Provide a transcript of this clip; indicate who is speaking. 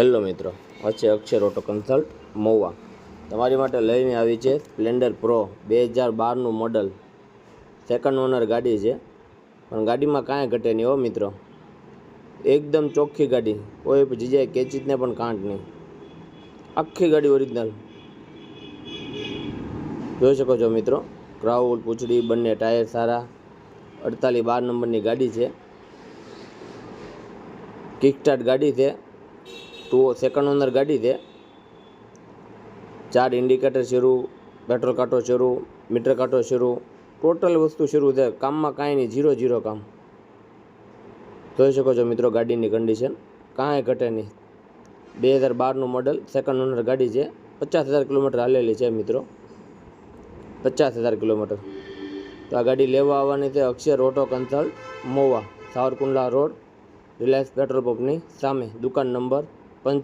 Speaker 1: Hello મિત્રો છે Akshar auto consult Mahuva તમારી માટે લઈને આવી છે સ્પ્લેન્ડર પ્રો બે હજાર બારનું મોડલ સેકન્ડ ઓનર ગાડી છે. પણ ગાડીમાં કાંઈ ઘટે નહીં હો મિત્રો. એકદમ ચોખ્ખી ગાડી. કોઈ જગ્યાએ કેચીતને પણ કાંટ નહીં. આખી ગાડી ઓરિજિનલ જોઈ શકો છો મિત્રો ક્રાઉલ પૂછડી, બંને ટાયર સારા. અડતાલીસ બાર નંબરની ગાડી છે. કિકસ્ટાર્ટ ગાડી છે. ટુ સેકન્ડ ઓનર ગાડી છે ચાર ઇન્ડિકેટર શરૂ પેટ્રોલ કાંટો શરૂ મીટર કાંટો શરૂ ટોટલ વસ્તુ શરૂ છે કામમાં કાંઈ નહીં ઝીરો ઝીરો કામ. જોઈ શકો છો મિત્રો ગાડીની કન્ડિશન કાંઈ ઘટે નહીં. બે હજાર બારનું મોડલ સેકન્ડ ઓનર ગાડી છે. પચાસ હજાર કિલોમીટર હાલેલી છે મિત્રો. પચાસ હજાર કિલોમીટર. તો આ ગાડી લેવા આવવાની છે Akshar auto consult Mowa, Savarkundla road, Reliance petrol પંપની સામે, દુકાન નંબર Bên.